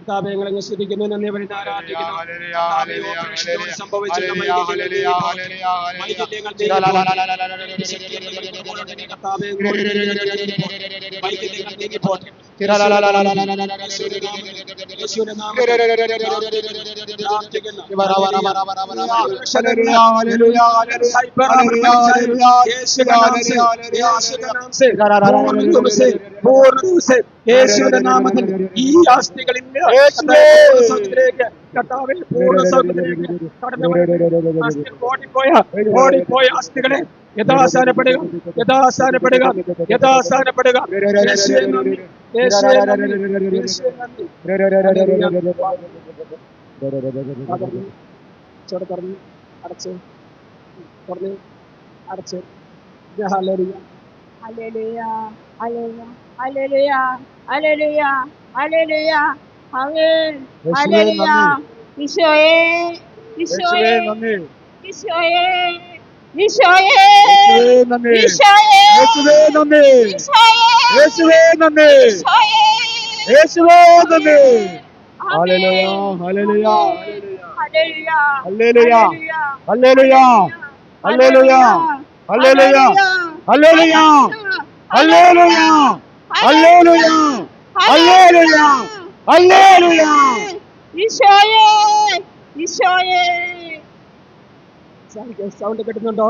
കർത്താവെ ഞങ്ങളെ ശ്രദ്ധിക്കുന്നു നന്ദി പറയുന്ന ആരാധിക്കുന്നു ഹല്ലേലൂയ, കർത്താവേ, ഹല്ലേലൂയ, ഓപ്പറേഷനിലൂടെ ഹല്ലേലൂയ, സംഭവിച്ച ഹല്ലേലൂയ, ഹല്ലേലൂയ, ഹല്ലേലൂയ, ഹല്ലേലൂയ. വൈകല്യങ്ങൾ നീങ്ങിപ്പോട്ടെ. യേശുവിന്റെ നാമത്തിൽ യേശുവിന്റെ നാമത്തിൽ, ഈ ആസ്തികളിൽ പൂർണ സൗഖ്യത്തിലേക്ക് കർത്താവേ പൂർണ സൗഖ്യത്തിലേക്ക് കടന്നു ഓടിപ്പോയ ഓടിപ്പോയ ആസ്തികളെ യഥാസ്ഥാനപ്പെടുക യഥാസ്ഥാനപ്പെടുക യഥാസ്ഥാനപ്പെടുക ചോടെ തുറന്ന് അടച്ച് തുറന്ന് അടച്ച് hallelujah Hallelujah, hallelujah, hallelujah, hallelujah, hallelujah, amen, hallelujah. ഈശോയേ, ഈശോയേ, ഈശോയേ, ഈശോയേ, ഈശോയേ, ഈശോയേ, ഈശോയേ. Hallelujah, hallelujah, Hallelujah, hallelujah, hallelujah, hallelujah, hallelujah, hallelujah, hallelujah, hallelujah, hallelujah, ഹല്ലേലൂയ. ഈശോയേ ഈശോയേ സൗണ്ട് കിട്ടുന്നുണ്ടോ